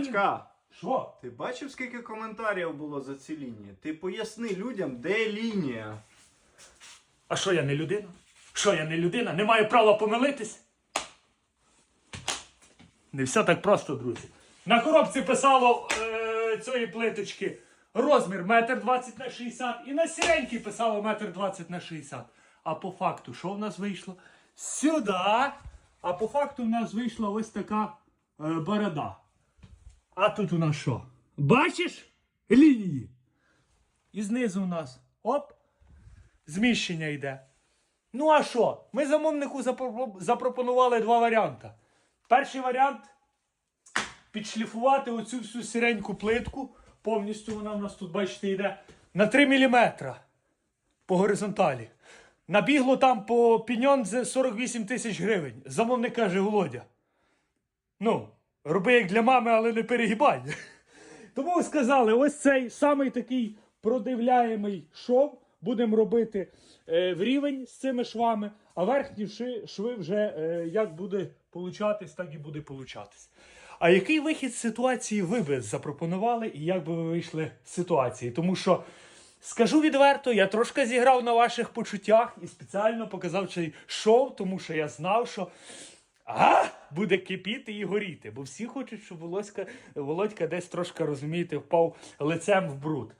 Володька, Що? ти бачив, скільки коментарів було за ці лінії? Ти поясни людям, де лінія. А що я не людина? Що я не людина? Не маю права помилитись? Не все так просто, друзі. На коробці писало е, цієї плиточки розмір 1,20 на 60 і на сіренькій писало 1,20 на 60. А по факту, що в нас вийшло? Сюди. А по факту в нас вийшла ось така е, борода. А тут у нас що? Бачиш? Лінії. І знизу у нас оп, зміщення йде. Ну а що? Ми замовнику запропонували два варіанти. Перший варіант підшліфувати оцю всю сіреньку плитку. Повністю вона в нас тут, бачите, йде на 3 мм по горизонталі. Набігло там по піньон за 48 тисяч гривень. Замовник каже, Володя. Ну, роби як для мами, але не перегибай. Тому сказали, ось цей самий такий продивляємий шов будемо робити е, в рівень з цими швами, а верхні ши, шви вже е, як буде получатись, так і буде получатись. А який вихід з ситуації ви би запропонували і як би ви вийшли з ситуації? Тому що скажу відверто, я трошки зіграв на ваших почуттях і спеціально показав цей шоу, тому що я знав, що а, буде кипіти і горіти. Бо всі хочуть, щоб Володька, Володька десь трошки, розумієте, впав лицем в бруд.